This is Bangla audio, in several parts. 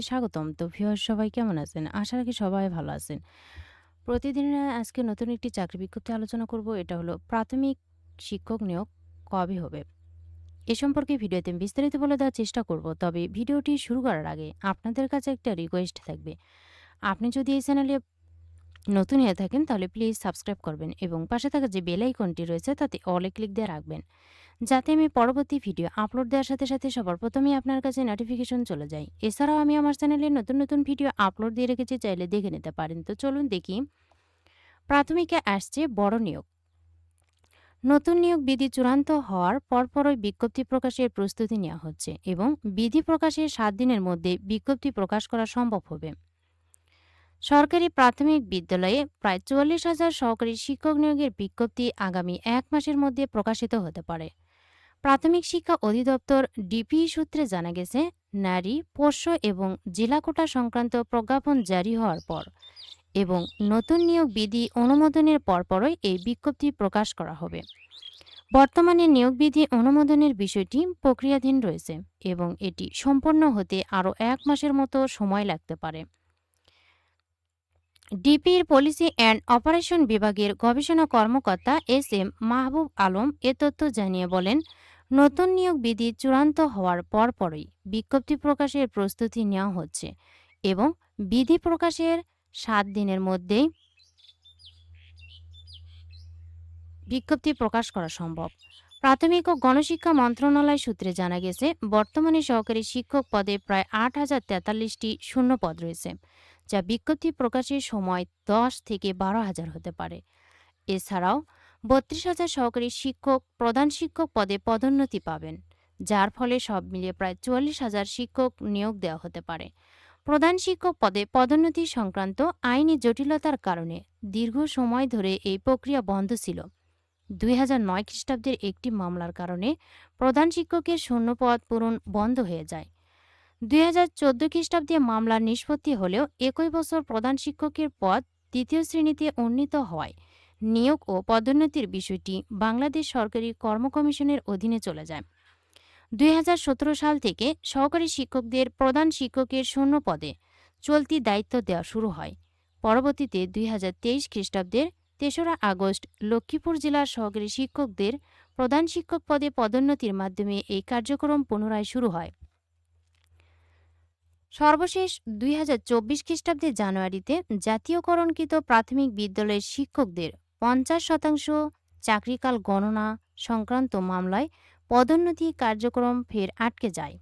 স্বাগতম। তো ভিউয়ার্স সবাই কেমন আছেন? আশা রাখি সবাই ভালো আছেন। প্রতিদিনের আজকে নতুন একটি চাকরি বিজ্ঞপ্তি আলোচনা করব। এটা হলো প্রাথমিক শিক্ষক নিয়োগ কবে হবে? এ সম্পর্কে ভিডিওতে বিস্তারিত বলে দেওয়ার চেষ্টা করব। তবে ভিডিওটি শুরু করার আগে আপনাদের কাছে একটা রিকোয়েস্ট থাকবে। আপনি যদি এই চ্যানেলে নতুন হয়ে থাকেন, তাহলে প্লিজ সাবস্ক্রাইব করবেন এবং পাশে থাকা যে বেল আইকনটি রয়েছে, তাতে অলে ক্লিক দিয়ে রাখবেন। যাতে আমি পরবর্তী ভিডিও আপলোড দেওয়ার সাথে সাথে সবার প্রথমেই আপনার কাছে নোটিফিকেশন চলে যায়। এছাড়াও আমি আমার চ্যানেলে নতুন নতুন ভিডিও আপলোড দিয়ে রেখেছি, চাইলে দেখে নিতে পারেন। তো চলুন দেখি প্রাথমিকে আসছে বড় নিয়োগ। নতুন নিয়োগ বিধি চূড়ান্ত হওয়ার পরপরই বিজ্ঞপ্তি প্রকাশের প্রস্তুতি নেওয়া হচ্ছে এবং বিধি প্রকাশের সাত দিনের মধ্যে বিজ্ঞপ্তি প্রকাশ করা সম্ভব হবে। সরকারি প্রাথমিক বিদ্যালয়ে প্রায় চুয়াল্লিশ হাজার সহকারী শিক্ষক নিয়োগের বিজ্ঞপ্তি আগামী এক মাসের মধ্যে প্রকাশিত হতে পারে। প্রাথমিক শিক্ষা অধিদপ্তর ডিপিই সূত্রে জানা গেছে, নারী, পোষ্য এবং জেলা কোটা সংক্রান্ত প্রজ্ঞাপন জারি হওয়ার পর এবং নতুন নিয়োগ বিধি অনুমোদনের পরপরই এই বিজ্ঞপ্তি প্রকাশ করা হবে। বর্তমানে নিয়োগ বিধি অনুমোদনের বিষয়টি প্রক্রিয়াধীন রয়েছে এবং এটি সম্পন্ন হতে আরও এক মাসের মতো সময় লাগতে পারে। ডিপির পলিসি অ্যান্ড অপারেশন বিভাগের গবেষণা কর্মকর্তা এস এম মাহবুব আলম এ তথ্য জানিয়ে বলেন নতুন নিয়োগ বিধি চূড়ান্ত হওয়ার পরপরই বিজ্ঞপ্তি প্রকাশের প্রস্তুতি নেওয়া হচ্ছে এবং বিধি প্রকাশের সাত দিনের মধ্যেই বিজ্ঞপ্তি প্রকাশ করা সম্ভব। প্রাথমিক ও গণশিক্ষা মন্ত্রণালয় সূত্রে জানা গেছে, বর্তমানে সহকারী শিক্ষক পদে প্রায় আট হাজার তেতাল্লিশটি শূন্য পদ রয়েছে, যা বিজ্ঞপ্তি প্রকাশের সময় দশ থেকে বারো হাজার হতে পারে। এছাড়াও বত্রিশ হাজার সহকারী শিক্ষক প্রধান শিক্ষক পদে পদোন্নতি পাবেন, যার ফলে সব মিলিয়ে প্রায় চুয়াল্লিশ হাজার শিক্ষক নিয়োগ দেওয়া হতে পারে। প্রধান শিক্ষক পদে পদোন্নতি সংক্রান্ত আইনি জটিলতার কারণে দীর্ঘ সময় ধরে এই প্রক্রিয়া বন্ধ ছিল। দুই হাজার নয় খ্রিস্টাব্দের একটি মামলার কারণে প্রধান শিক্ষকের শূন্যপদ পূরণ বন্ধ হয়ে যায়। দুই হাজার চোদ্দ খ্রিস্টাব্দে মামলার নিষ্পত্তি হলেও একই বছর প্রধান শিক্ষকের পদ দ্বিতীয় শ্রেণীতে উন্নীত হওয়ায় নিয়োগ ও পদোন্নতির বিষয়টি বাংলাদেশ সরকারি কর্ম কমিশনের অধীনে চলে যায়। দুই হাজার সতেরো সাল থেকে সহকারী শিক্ষকদের প্রধান শিক্ষকের শূন্য পদে চলতি দায়িত্ব দেওয়া শুরু হয়। পরবর্তীতে দুই হাজার তেইশ খ্রিস্টাব্দের তেসরা আগস্ট লক্ষ্মীপুর জেলার সহকারী শিক্ষকদের প্রধান শিক্ষক পদে পদোন্নতির মাধ্যমে এই কার্যক্রম পুনরায় শুরু হয়। সর্বশেষ দুই খ্রিস্টাব্দের জানুয়ারিতে জাতীয়করণকৃত প্রাথমিক বিদ্যালয়ের শিক্ষকদের পঞ্চাশ শতাংশ চাকরিকাল গণনা সংক্রান্ত মামলায় পদোন্নতি কার্যক্রম ফের আটকে যায়।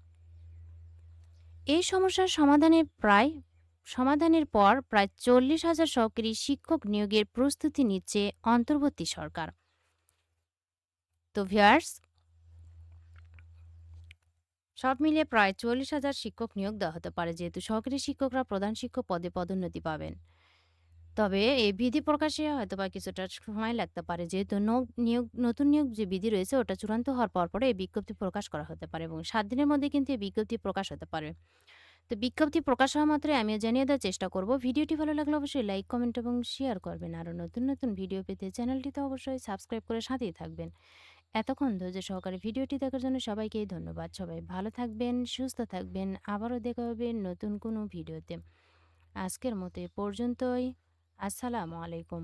এই সমস্যার সমাধানের প্রায়, সমাধানের পর প্রায় চল্লিশ হাজার সহকারী শিক্ষক নিয়োগের প্রস্তুতি নিচ্ছে অন্তর্বর্তী সরকার। তো ভিয়ার্স সব মিলিয়ে প্রায় চল্লিশ হাজার শিক্ষক নিয়োগ দেওয়া হতে পারে, যেহেতু সহকারী শিক্ষকরা প্রধান শিক্ষক পদে পদোন্নতি পাবেন। তবে এই বিধি প্রকাশে হয়তো বা কিছুটা সময় লাগতে পারে। যেহেতু নিয়োগ, নতুন নিয়োগ যে বিধি রয়েছে, ওটা চূড়ান্ত হওয়ার পর পরে এই বিজ্ঞপ্তি প্রকাশ করা হতে পারে এবং সাত দিনের মধ্যে কিন্তু এই বিজ্ঞপ্তি প্রকাশ হতে পারে। তো বিজ্ঞপ্তি প্রকাশ হওয়া মাত্রই আমিও জানিয়ে দেওয়ার চেষ্টা করব। ভিডিওটি ভালো লাগলে অবশ্যই লাইক, কমেন্ট এবং শেয়ার করবেন। আরও নতুন নতুন ভিডিও পেতে চ্যানেলটিতে অবশ্যই সাবস্ক্রাইব করে সাথেই থাকবেন। এতক্ষণ ধৈর্য সহকারে ভিডিওটি দেখার জন্য সবাইকেই ধন্যবাদ। সবাই ভালো থাকবেন, সুস্থ থাকবেন। আবারও দেখা হবে নতুন কোনো ভিডিওতে। আজকের মতো এ পর্যন্তই। আসসালামু আলাইকুম।